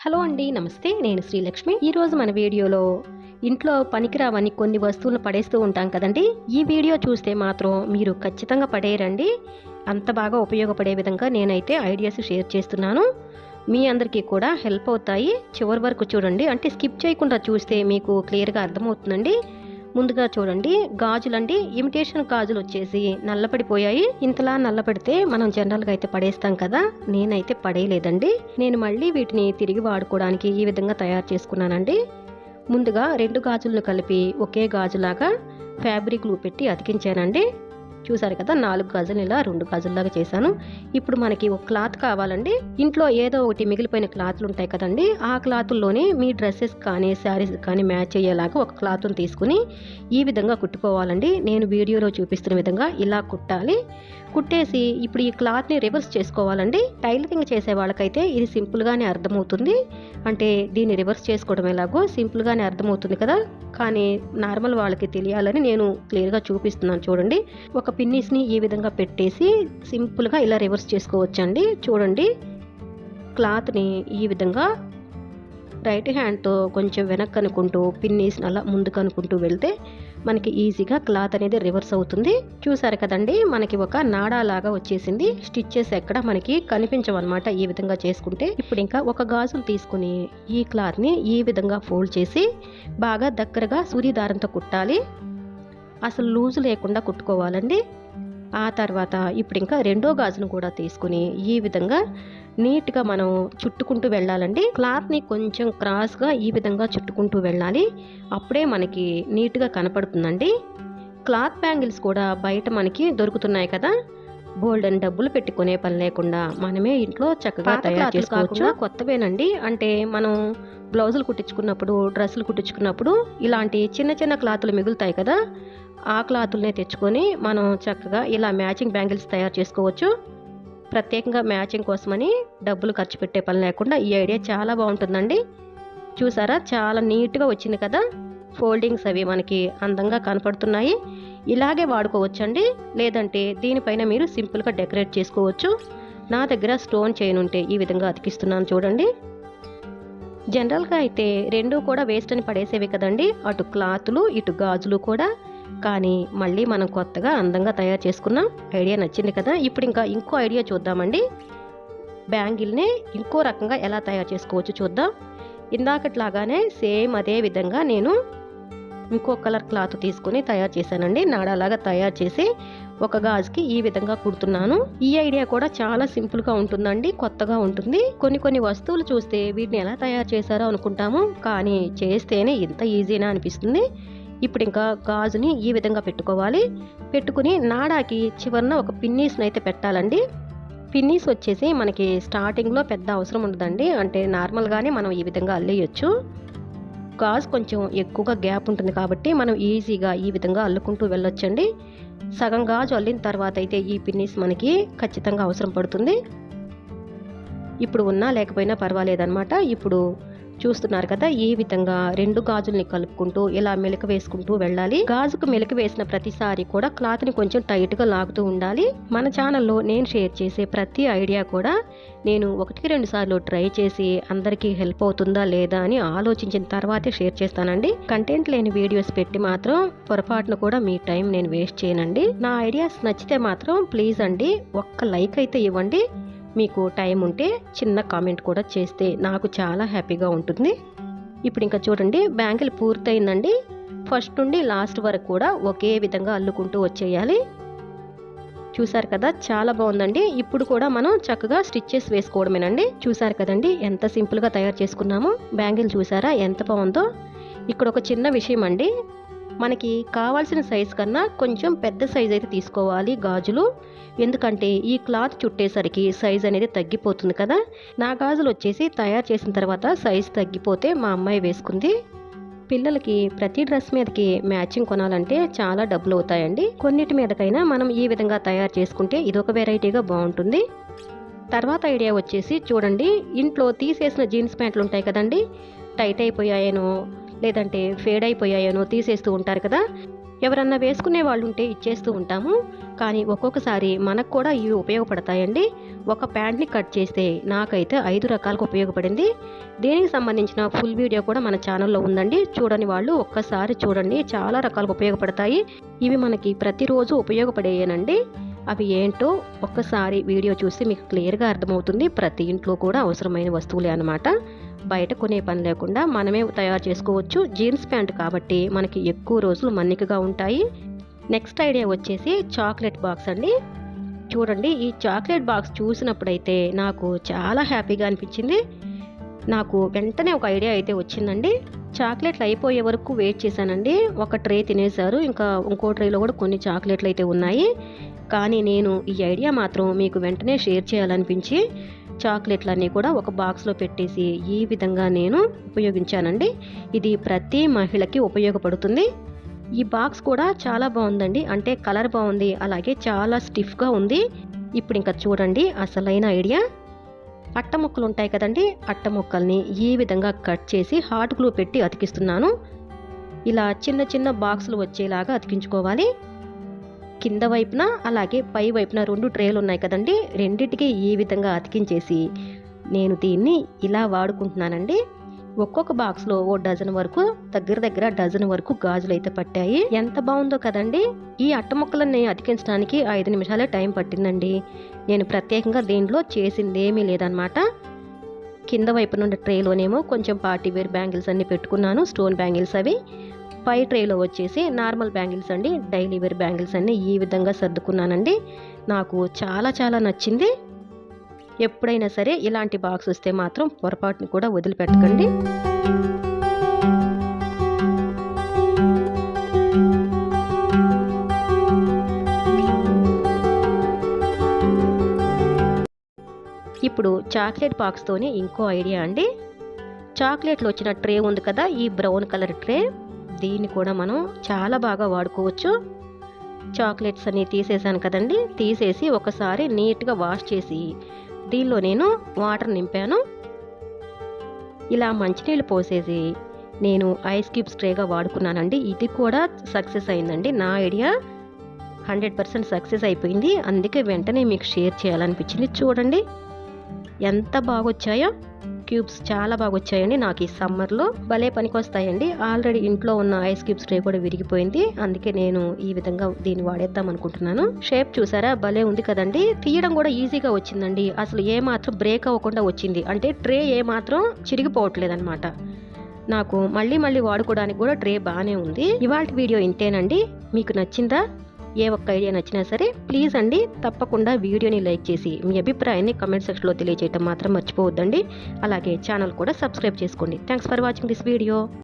Hello అండి నమస్తే. నేను శ్రీలక్ష్మి. ఈరోజు మన వీడియోలో ఇంట్లో పనికిరావని కొన్ని వస్తువులను పడేస్తూ ఉంటాం కదండి. ఈ వీడియో చూస్తే మాత్రం మీరు ఖచ్చితంగా పడేయరండి. అంత బాగా ఉపయోగపడే విధంగా నేనైతే ఐడియాస్ షేర్ చేస్తున్నాను. మీ అందరికీ కూడా హెల్ప్ అవుతాయి. చివరి వరకు చూడండి. అంటే స్కిప్ చేయకుండా చూస్తే మీకు క్లియర్గా అర్థమవుతుందండి. ముందుగా చూడండి గాజులండి. ఇమిటేషన్ గాజులు వచ్చేసి నల్లపడిపోయాయి. ఇంతలా నల్లపడితే మనం జనరల్గా అయితే పడేస్తాం కదా? నేనైతే పడేయలేదండి. నేను మళ్ళీ వీటిని తిరిగి వాడుకోవడానికి ఈ విధంగా తయారు చేసుకున్నానండి. ముందుగా రెండు గాజులను కలిపి ఒకే గాజులాగా ఫ్యాబ్రిక్ పెట్టి అతికించానండి. చూసారు కదా నాలుగు గజలు ఇలా రెండు గజల్లాగా చేశాను. ఇప్పుడు మనకి ఒక క్లాత్ కావాలండి. ఇంట్లో ఏదో ఒకటి మిగిలిపోయిన క్లాత్లు ఉంటాయి కదండి ఆ క్లాతుల్లోనే మీ డ్రెస్సెస్ కానీ శారీస్ కానీ మ్యాచ్ అయ్యేలాగా ఒక క్లాత్ని తీసుకుని ఈ విధంగా కుట్టుకోవాలండి. నేను వీడియోలో చూపిస్తున్న విధంగా ఇలా కుట్టాలి. కుట్టేసి ఇప్పుడు ఈ క్లాత్ని రివర్స్ చేసుకోవాలండి. టైలరింగ్ చేసే వాళ్ళకైతే ఇది సింపుల్గానే అర్థమవుతుంది. అంటే దీన్ని రివర్స్ చేసుకోవడం ఎలాగో సింపుల్గానే అర్థమవుతుంది కదా. కానీ నార్మల్ వాళ్ళకి తెలియాలని నేను క్లియర్గా చూపిస్తున్నాను చూడండి. ఒక పిన్నిస్ని ఈ విధంగా పెట్టేసి సింపుల్గా ఇలా రివర్స్ చేసుకోవచ్చండి. చూడండి. క్లాత్ని ఈ విధంగా రైట్ హ్యాండ్తో కొంచెం వెనక్కి అనుకుంటూ పిన్నీస్ అలా ముందుకు అనుకుంటూ వెళ్తే మనకి ఈజీగా క్లాత్ అనేది రివర్స్ అవుతుంది. చూసారు కదండి మనకి ఒక నాడాలాగా వచ్చేసింది. స్టిచ్చెస్ ఎక్కడ మనకి కనిపించవన్నమాట ఈ విధంగా చేసుకుంటే. ఇప్పుడు ఇంకా ఒక గాజును తీసుకుని ఈ క్లాత్ని ఈ విధంగా ఫోల్డ్ చేసి బాగా దగ్గరగా సూది దారంతో కుట్టాలి. అసలు లూజు లేకుండా కుట్టుకోవాలండి. ఆ తర్వాత ఇప్పుడు ఇంకా రెండో గాజును కూడా తీసుకుని ఈ విధంగా నీట్గా మనం చుట్టుకుంటూ వెళ్ళాలండి. క్లాత్ని కొంచెం క్రాస్గా ఈ విధంగా చుట్టుకుంటూ వెళ్ళాలి. అప్పుడే మనకి నీట్గా కనపడుతుందండి. క్లాత్ బ్యాంగిల్స్ కూడా బయట మనకి దొరుకుతున్నాయి కదా. బోల్డెన్ డబ్బులు పెట్టుకునే పని లేకుండా మనమే ఇంట్లో చక్కగా తయారు చేసుకోవచ్చు. కొత్తవేనండి. అంటే మనం బ్లౌజులు కుట్టించుకున్నప్పుడు డ్రెస్సులు కుట్టించుకున్నప్పుడు ఇలాంటి చిన్న చిన్న క్లాతులు మిగులుతాయి కదా ఆ క్లాతులనే తెచ్చుకొని మనం చక్కగా ఇలా మ్యాచింగ్ బ్యాంగిల్స్ తయారు చేసుకోవచ్చు. ప్రత్యేకంగా మ్యాచింగ్ కోసమని డబ్బులు ఖర్చు పెట్టే పని లేకుండా ఈ ఐడియా చాలా బాగుంటుందండి. చూసారా? చాలా నీట్గా వచ్చింది కదా? ఫోల్డింగ్స్ అవి మనకి అందంగా కనపడుతున్నాయి. ఇలాగే వాడుకోవచ్చండి. లేదంటే దీనిపైన మీరు సింపుల్గా డెకరేట్ చేసుకోవచ్చు. నా దగ్గర స్టోన్ చైన్ ఉంటే ఈ విధంగా అతికిస్తున్నాను చూడండి. జనరల్గా అయితే రెండు కూడా వేస్ట్ అని పడేసేవి కదండి. అటు క్లాతులు ఇటు గాజులు కూడా. కానీ మళ్ళీ మనం కొత్తగా అందంగా తయారు చేసుకున్నాం ఐడియా నచ్చింది కదా. ఇప్పుడు ఇంకా ఇంకో ఐడియా చూద్దామండి. బ్యాంగిల్ని ఇంకో రకంగా ఎలా తయారు చేసుకోవచ్చు చూద్దాం. ఇందాకట్లాగానే సేమ్ అదే విధంగా నేను ఇంకో కలర్ క్లాత్ తీసుకుని తయారు చేశానండి. నాడాలాగా తయారు చేసి ఒక గాజుకి ఈ విధంగా కుడుతున్నాను. ఈ ఐడియా కూడా చాలా సింపుల్గా ఉంటుందండి కొత్తగా ఉంటుంది. కొన్ని కొన్ని వస్తువులు చూస్తే వీటిని ఎలా తయారు చేశారో అనుకుంటాము. కానీ చేస్తేనే ఇంత ఈజీనా అనిపిస్తుంది. ఇప్పుడు ఇంకా గాజుని ఈ విధంగా పెట్టుకోవాలి. పెట్టుకుని నాడాకి చివరన ఒక పిన్నీస్ని అయితే పెట్టాలండి. పిన్నీస్ వచ్చేసి మనకి స్టార్టింగ్లో పెద్ద అవసరం ఉండదండి. అంటే నార్మల్గానే మనం ఈ విధంగా అల్లేయచ్చు. గాజ్ కొంచెం ఎక్కువగా గ్యాప్ ఉంటుంది కాబట్టి మనం ఈజీగా ఈ విధంగా అల్లుకుంటూ వెళ్ళొచ్చండి. సగం గాజు అల్లిన తర్వాత అయితే ఈ పిన్నీస్ మనకి ఖచ్చితంగా అవసరం పడుతుంది. ఇప్పుడు ఉన్నా లేకపోయినా పర్వాలేదన్నమాట. ఇప్పుడు చూస్తున్నారు కదా ఈ విధంగా రెండు గాజుల్ని కలుపుకుంటూ ఇలా మెలక వేసుకుంటూ వెళ్ళాలి. గాజుకు మెలక వేసిన ప్రతిసారి కూడా క్లాత్ని కొంచెం టైట్గా లాగుతూ ఉండాలి. మన ఛానల్లో నేను షేర్ చేసే ప్రతి ఐడియా కూడా నేను ఒకటికి రెండు సార్లు ట్రై చేసి అందరికీ హెల్ప్ అవుతుందా లేదా అని ఆలోచించిన తర్వాతే షేర్ చేస్తానండి. కంటెంట్ లేని వీడియోస్ పెట్టి మాత్రం పొరపాటును కూడా మీ టైం నేను వేస్ట్ చేయనండి. నా ఐడియాస్ నచ్చితే మాత్రం ప్లీజ్ అండి ఒక్క లైక్ అయితే ఇవ్వండి. మీకు టైం ఉంటే చిన్న కామెంట్ కూడా చేస్తే నాకు చాలా హ్యాపీగా ఉంటుంది. ఇప్పుడు ఇంకా చూడండి బ్యాంగిల్ పూర్తయిందండి. ఫస్ట్ నుండి లాస్ట్ వరకు కూడా ఒకే విధంగా అల్లుకుంటూ వచ్చేయాలి. చూసారు కదా చాలా బాగుందండి. ఇప్పుడు కూడా మనం చక్కగా స్టిచ్చెస్ వేసుకోవడమేనండి. చూసారు కదండి ఎంత సింపుల్గా తయారు చేసుకున్నాము. బ్యాంగిల్ చూసారా ఎంత బాగుందో. ఇక్కడ ఒక చిన్న విషయం అండి మనకి కావాల్సిన సైజ్ కన్నా కొంచెం పెద్ద సైజ్ అయితే తీసుకోవాలి గాజులు. ఎందుకంటే ఈ క్లాత్ చుట్టేసరికి సైజ్ అనేది తగ్గిపోతుంది కదా. నా గాజులు వచ్చేసి తయారు చేసిన తర్వాత సైజ్ తగ్గిపోతే మా అమ్మాయి వేసుకుంది. పిల్లలకి ప్రతి డ్రెస్ మీదకి మ్యాచింగ్ కొనాలంటే చాలా డబ్బులు అవుతాయండి. కొన్నిటి మీదకైనా మనం ఈ విధంగా తయారు చేసుకుంటే ఇదొక వెరైటీగా బాగుంటుంది. తర్వాత ఐడియా వచ్చేసి చూడండి ఇంట్లో తీసేసిన జీన్స్ ప్యాంట్లు ఉంటాయి కదండి. టైట్ అయిపోయాయనో లేదంటే ఫేడ్ అయిపోయాయనో తీసేస్తూ ఉంటారు కదా. ఎవరన్నా వేసుకునే వాళ్ళు ఉంటే ఇచ్చేస్తూ ఉంటాము. కానీ ఒక్కొక్కసారి మనకు కూడా ఇవి ఉపయోగపడతాయండి. ఒక ప్యాంట్ని కట్ చేస్తే నాకైతే ఐదు రకాలకు ఉపయోగపడింది. దీనికి సంబంధించిన ఫుల్ వీడియో కూడా మన ఛానల్లో ఉందండి. చూడని వాళ్ళు ఒక్కసారి చూడండి. చాలా రకాలకు ఉపయోగపడతాయి. ఇవి మనకి ప్రతిరోజు ఉపయోగపడేయనండి. అవి ఏంటో ఒక్కసారి వీడియో చూసి మీకు క్లియర్గా అర్థమవుతుంది. ప్రతి ఇంట్లో కూడా అవసరమైన వస్తువులే అనమాట బయట కొనే పని లేకుండా మనమే తయారు చేసుకోవచ్చు. జీన్స్ ప్యాంట్ కాబట్టి మనకి ఎక్కువ రోజులు మన్నికగా ఉంటాయి. నెక్స్ట్ ఐడియా వచ్చేసి చాక్లెట్ బాక్స్ అండి. చూడండి ఈ చాక్లెట్ బాక్స్ చూసినప్పుడైతే నాకు చాలా హ్యాపీగా అనిపించింది. నాకు వెంటనే ఒక ఐడియా అయితే వచ్చిందండి. చాక్లెట్లు అయిపోయే వరకు వెయిట్ చేశానండి. ఒక ట్రే తినేశారు. ఇంకా ఇంకో ట్రేలో కూడా కొన్ని చాక్లెట్లు అయితే ఉన్నాయి. కానీ నేను ఈ ఐడియా మాత్రం మీకు వెంటనే షేర్ చేయాలనిపించి చాక్లెట్లన్నీ కూడా ఒక బాక్స్లో పెట్టేసి ఈ విధంగా నేను ఉపయోగించానండి. ఇది ప్రతి మహిళకి ఉపయోగపడుతుంది. ఈ బాక్స్ కూడా చాలా బాగుందండి. అంటే కలర్ బాగుంది అలాగే చాలా స్టిఫ్గా ఉంది. ఇప్పుడు ఇంకా చూడండి అసలైన ఐడియా. అట్ట ముక్కలు ఉంటాయి కదండి అట్ట ముక్కల్ని ఈ విధంగా కట్ చేసి హాట్ గ్లూ పెట్టి అతికిస్తున్నాను. ఇలా చిన్న చిన్న బాక్సులు వచ్చేలాగా అతికించుకోవాలి. కింద వైపున అలాగే పై వైపున రెండు ట్రేలు ఉన్నాయి కదండి. రెండింటికి ఈ విధంగా అతికించేసి నేను దీన్ని ఇలా వాడుకుంటున్నానండి. ఒక్కొక్క బాక్స్లో ఓ డజన్ వరకు దగ్గర దగ్గర డజన్ వరకు గాజులు అయితే పట్టాయి. ఎంత బాగుందో కదండి. ఈ అట్ట ముక్కలన్నీ అతికించడానికి ఐదు నిమిషాలే టైం పట్టిందండి. నేను ప్రత్యేకంగా దీంట్లో చేసింది ఏమీ లేదనమాట కింద వైపు నుండి ట్రేలోనేమో కొంచెం పార్టీ వేర్ బ్యాంగిల్స్ అన్ని పెట్టుకున్నాను. స్టోన్ బ్యాంగిల్స్ అవి. పై ట్రేలో వచ్చేసి నార్మల్ బ్యాంగిల్స్ అండి డైలీ వేర్ బ్యాంగిల్స్ అన్ని ఈ విధంగా సర్దుకున్నానండి. నాకు చాలా చాలా నచ్చింది. ఎప్పుడైనా సరే ఇలాంటి బాక్స్ వస్తే మాత్రం పొరపాటుని కూడా వదిలిపెట్టకండి. ఇప్పుడు చాక్లెట్ బాక్స్తోనే ఇంకో ఐడియా అండి. చాక్లెట్లు వచ్చిన ట్రే ఉంది కదా ఈ బ్రౌన్ కలర్ ట్రే. దీన్ని కూడా మనం చాలా బాగా వాడుకోవచ్చు. చాక్లెట్స్ అన్ని తీసేసాను కదండి. తీసేసి ఒకసారి నీట్గా వాష్ చేసి దీనిలో నేను వాటర్ నింపాను. ఇలా మంచినీళ్ళు పోసేసి నేను ఐస్ క్యూబ్ స్ట్రేగా వాడుకున్నానండి. ఇది కూడా సక్సెస్ అయిందండి. నా ఐడియా హండ్రెడ్ పర్సెంట్ సక్సెస్ అయిపోయింది. అందుకే వెంటనే మీకు షేర్ చేయాలనిపించింది. చూడండి ఎంత బాగా వచ్చాయో క్యూబ్స్ చాలా బాగా వచ్చాయండి నాకు ఈ సమ్మర్లో భలే పనికొస్తాయండి. ఆల్రెడీ ఇంట్లో ఉన్న ఐస్ క్యూబ్స్ ట్రే కూడా విరిగిపోయింది. అందుకే నేను ఈ విధంగా దీన్ని వాడేద్దాం అనుకుంటున్నాను. షేప్ చూసారా? భలే ఉంది కదండి. తీయడం కూడా ఈజీగా వచ్చిందండి. అసలు ఏ మాత్రం బ్రేక్ అవ్వకుండా వచ్చింది. అంటే ట్రే ఏ మాత్రం చిరిగిపోవట్లేదన్నమాట. నాకు మళ్ళీ మళ్ళీ వాడుకోవడానికి కూడా ట్రే బాగానే ఉంది. ఇవాళ వీడియో ఇంతేనండి. మీకు నచ్చిందా? ఏ ఒక్క ఐడియా నచ్చినా సరే ప్లీజ్ అండి తప్పకుండా వీడియోని లైక్ చేసి మీ అభిప్రాయాన్ని కమెంట్ సెక్షన్లో తెలియజేయటం మాత్రం మర్చిపోవద్దండి. అలాగే ఛానల్ కూడా సబ్స్క్రైబ్ చేసుకోండి. Thanks for watching this video